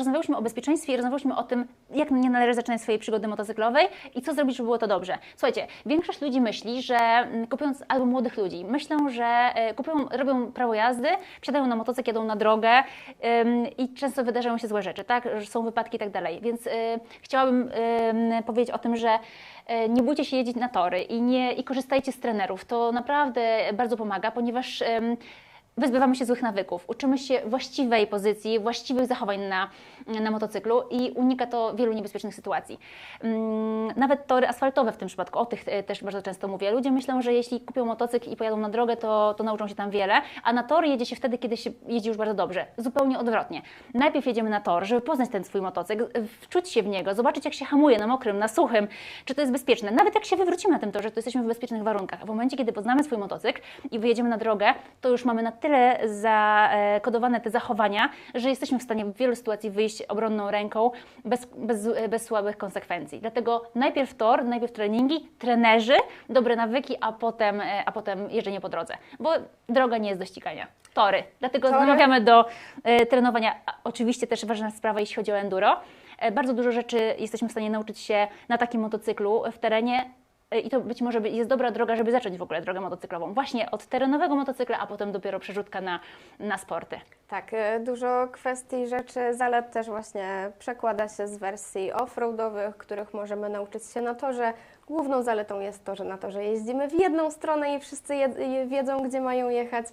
Rozmawiałyśmy o bezpieczeństwie i rozmawiałyśmy o tym, jak nie należy zaczynać swojej przygody motocyklowej i co zrobić, żeby było to dobrze. Słuchajcie, większość ludzi myśli, że mm, kupując, albo młodych ludzi, myślą, że e, kupują, robią prawo jazdy, wsiadają na motocykl, jadą na drogę i często wydarzają się złe rzeczy, tak? Że są wypadki i tak dalej. Więc y, chciałabym ym, powiedzieć o tym, że e, nie bójcie się jeździć na tory i, nie, i korzystajcie z trenerów. To naprawdę bardzo pomaga, ponieważ wyzbywamy się złych nawyków, uczymy się właściwej pozycji, właściwych zachowań na, na motocyklu i unika to wielu niebezpiecznych sytuacji. Mm, Nawet tory asfaltowe w tym przypadku, o tych e, też bardzo często mówię. Ludzie myślą, że jeśli kupią motocykl i pojadą na drogę, to, to nauczą się tam wiele, a na tory jedzie się wtedy, kiedy się jeździ już bardzo dobrze. Zupełnie odwrotnie. Najpierw jedziemy na tor, żeby poznać ten swój motocykl, wczuć się w niego, zobaczyć jak się hamuje na mokrym, na suchym, czy to jest bezpieczne. Nawet jak się wywrócimy na tym torze, to jesteśmy w bezpiecznych warunkach. W momencie, kiedy poznamy swój motocykl i wyjedziemy na drogę, to już mamy na tyle zakodowane te zachowania, że jesteśmy w stanie w wielu sytuacji wyjść obronną ręką bez, bez, bez słabych konsekwencji. Dlatego najpierw tor, najpierw treningi, trenerzy, dobre nawyki, a potem, e, a potem jeżdżenie po drodze. Bo droga nie jest do ścigania. Tory. Dlatego Tory. namawiamy do e, trenowania. Oczywiście też ważna sprawa, jeśli chodzi o enduro. E, Bardzo dużo rzeczy jesteśmy w stanie nauczyć się na takim motocyklu w terenie. E, I to być może jest dobra droga, żeby zacząć w ogóle drogę motocyklową. Właśnie od terenowego motocykla, a potem dopiero przerzutka na, na sporty. Tak, e, dużo kwestii, rzeczy, zalet też właśnie przekłada się z wersji offroadowych, których możemy nauczyć się na torze. Główną zaletą jest to, że na torze jeździmy w jedną stronę i wszyscy wiedzą, gdzie mają jechać,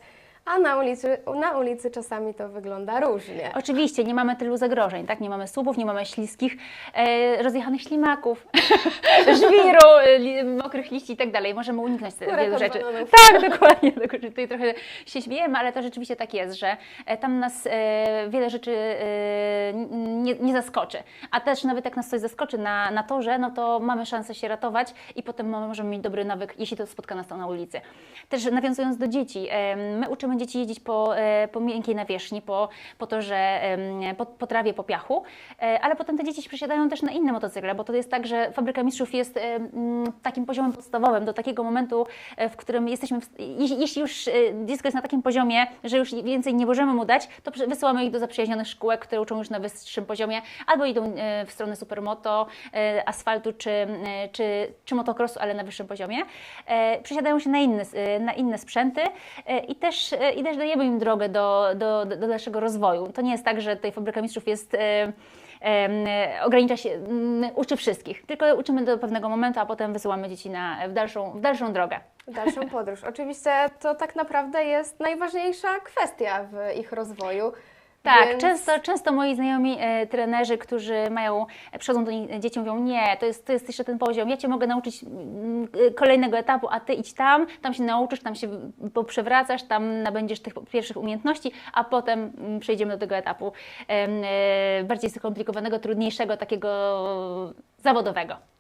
a na ulicy, na ulicy czasami to wygląda różnie. Oczywiście nie mamy tylu zagrożeń, tak? Nie mamy słupów, nie mamy śliskich, e, rozjechanych ślimaków, żwiru, e, li, mokrych liści i tak dalej. Możemy uniknąć Skórek wielu rzeczy. bananów. Tak, dokładnie. Tutaj trochę się śmiejemy, ale to rzeczywiście tak jest, że e, tam nas e, wiele rzeczy e, nie, nie zaskoczy. A też nawet jak nas coś zaskoczy na, na torze, no to mamy szansę się ratować i potem możemy mieć dobry nawyk, jeśli to spotka nas to na ulicy. Też nawiązując do dzieci, e, my uczymy dzieci jeździć po, e, po miękkiej nawierzchni, po, po torze, em, po, po trawie, po piachu, e, ale potem te dzieci się przesiadają też na inne motocykle, bo to jest tak, że fabryka mistrzów jest takim poziomem podstawowym, do takiego momentu, e, w którym jesteśmy, w, jeśli, już dziecko jest na takim poziomie, że już więcej nie możemy mu dać, to wysyłamy ich do zaprzyjaźnionych szkółek, które uczą już na wyższym poziomie, albo idą w stronę supermoto, asfaltu czy, czy, czy motocrossu, ale na wyższym poziomie. Przesiadają się na inne, na inne sprzęty i też, i też dajemy im drogę do, do, do dalszego rozwoju. To nie jest tak, że tutaj Fabryka Mistrzów jest ogranicza się, mm, uczy wszystkich, tylko uczymy do pewnego momentu, a potem wysyłamy dzieci na, w, dalszą, w dalszą drogę. W dalszą podróż. Oczywiście to tak naprawdę jest najważniejsza kwestia w ich rozwoju. Tak, więc... często, często moi znajomi e, trenerzy, którzy mają, e, przychodzą do nich, dzieci, mówią, nie, to jest, to jest jeszcze ten poziom, ja Cię mogę nauczyć mm, e, kolejnego etapu, a Ty idź tam, tam się nauczysz, tam się poprzewracasz, tam nabędziesz tych pierwszych umiejętności, a potem mm, przejdziemy do tego etapu e, bardziej skomplikowanego, trudniejszego, takiego zawodowego.